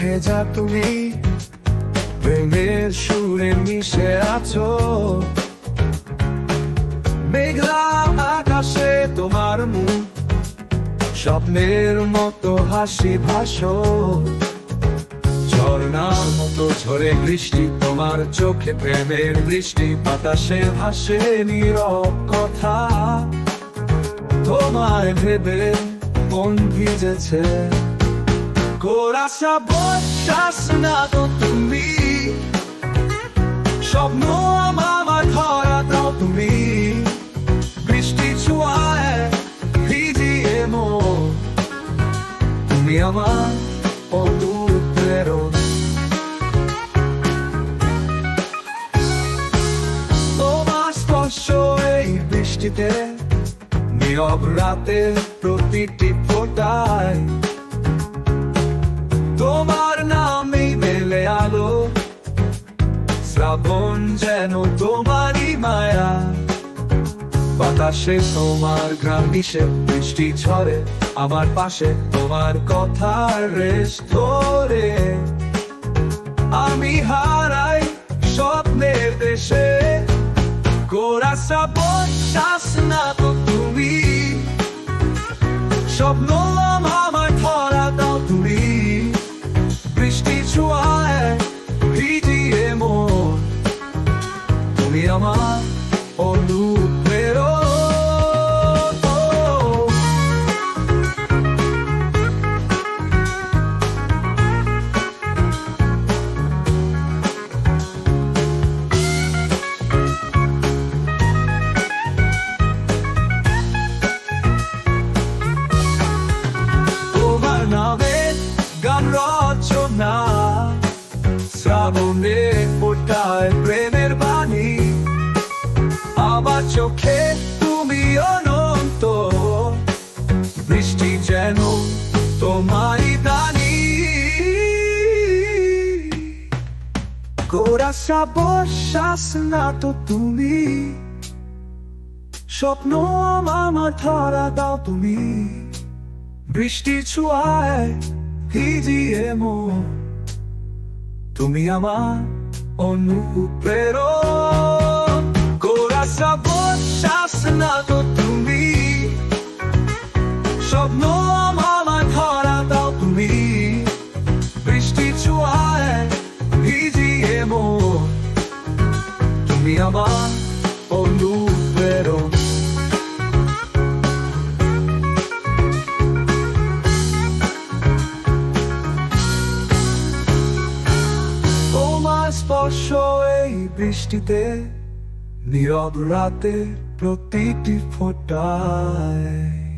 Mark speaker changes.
Speaker 1: ভেজা তুমি প্রেমের সুরে মিশে আছো। মেঘলা আকাশে তোমার মুখ, স্বপ্নের মতো হাসি ভাসো। ঝর্ণার মতো ঝরে বৃষ্টি, তোমার চোখে প্রেমের বৃষ্টি, বাতাসে ভাসে নীরব কথা। তোমায় ভেবে মন ভিজেছে। বসাস না তো তুমি স্বপ্ন আমার ধরা দাও তুমি বৃষ্টি ছোঁয়ায় ভিজিয়ে মন তুমি আমার অদূর প্রেরণ তোমার স্পর্শ এই বৃষ্টিতে নীরব রাতে প্রতিটি ফোটায় শ্রাবণ যেন তোমারই মায়া। বাতাসে তোমার গ্রাম দিশে বৃষ্টি ঝরে, আমার পাশে তোমার কথার রেশ ধরে। আমি হারাই স্বপ্নের দেশে। কোরাসা সাপন গান রচনা শ্রাবণে ফোটায় প্রেমের বাণী আমার চোখে তুমি অনন্ত। বৃষ্টি যেন তোমারই দানি। গোরাসা বসাস না তো তুমি। স্বপ্ন আমার ধরা দাও তুমি। বৃষ্টি ছোঁয়ায় ভিজিয়ে মন। তুমি আমার অনুপ্রেরণ কোরাসা বসাস না তো তুমি। স্বপ্ন আমার ধরা দাও তুমি। বৃষ্টি ছোঁয়ায় ভিজিয়ে মন। তুমি আমার অনুপ্রেরণ তোমার স্পর্শ এই বৃষ্টিতে নীরব রাতে প্রতিটি ফোটায়।